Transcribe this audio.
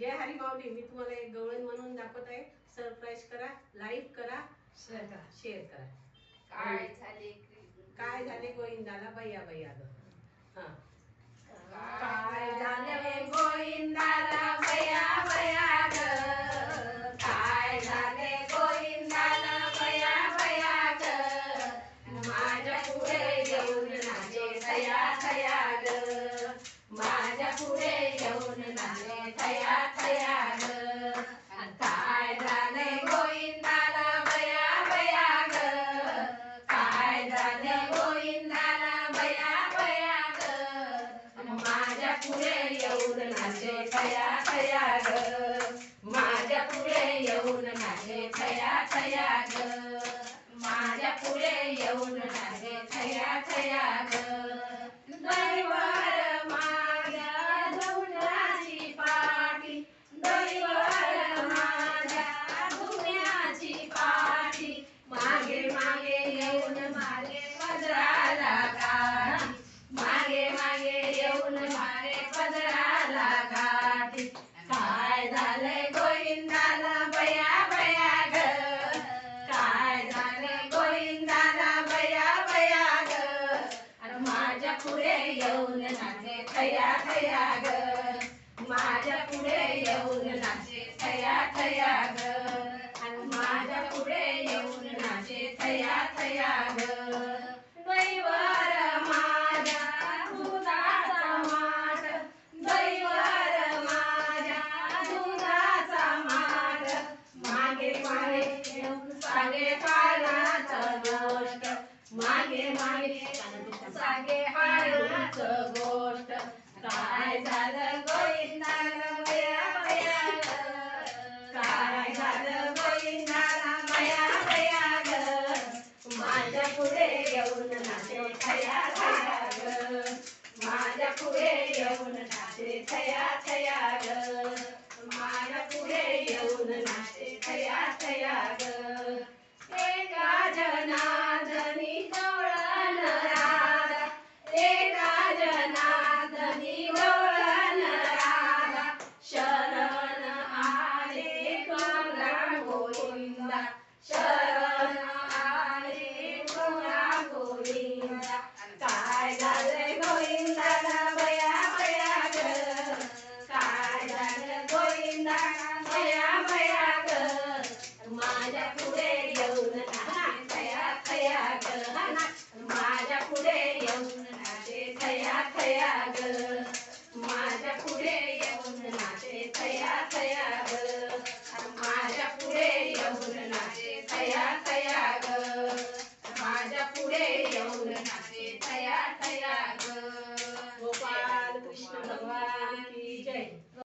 जय हरी माऊली मी तुम्हाला एक गवळण म्हणून दाखवत आहे. सरप्राईज करा लाईक करा शेअर करा. शेअर करा. काय झाले? काय झाले गोविंदाला? बया बया ग हा. माझ्या पुढे येऊन माझे थया थया ग. काय झालंय गोविंदाला बया बया ग? काय झालंय गोविंदाला बया बया ग? अरे माझ्या पुढे येऊन नाचे थया थया ग. माझ्या पुढे येऊन नाचे थया थया सांगे हाडूच गोष्ट. काय झालं गोविंदा काय झालं गोविंदा वया माझ्या पुढे येऊन नाते थया थया ग माझ्या पुढे येऊन नाते थया थया ग काय झालं गोविंदाला काय झालं गोविंदाला बया माझ्या पुढे येऊन थया थया माझ्या पुढे येऊन थया थया ग.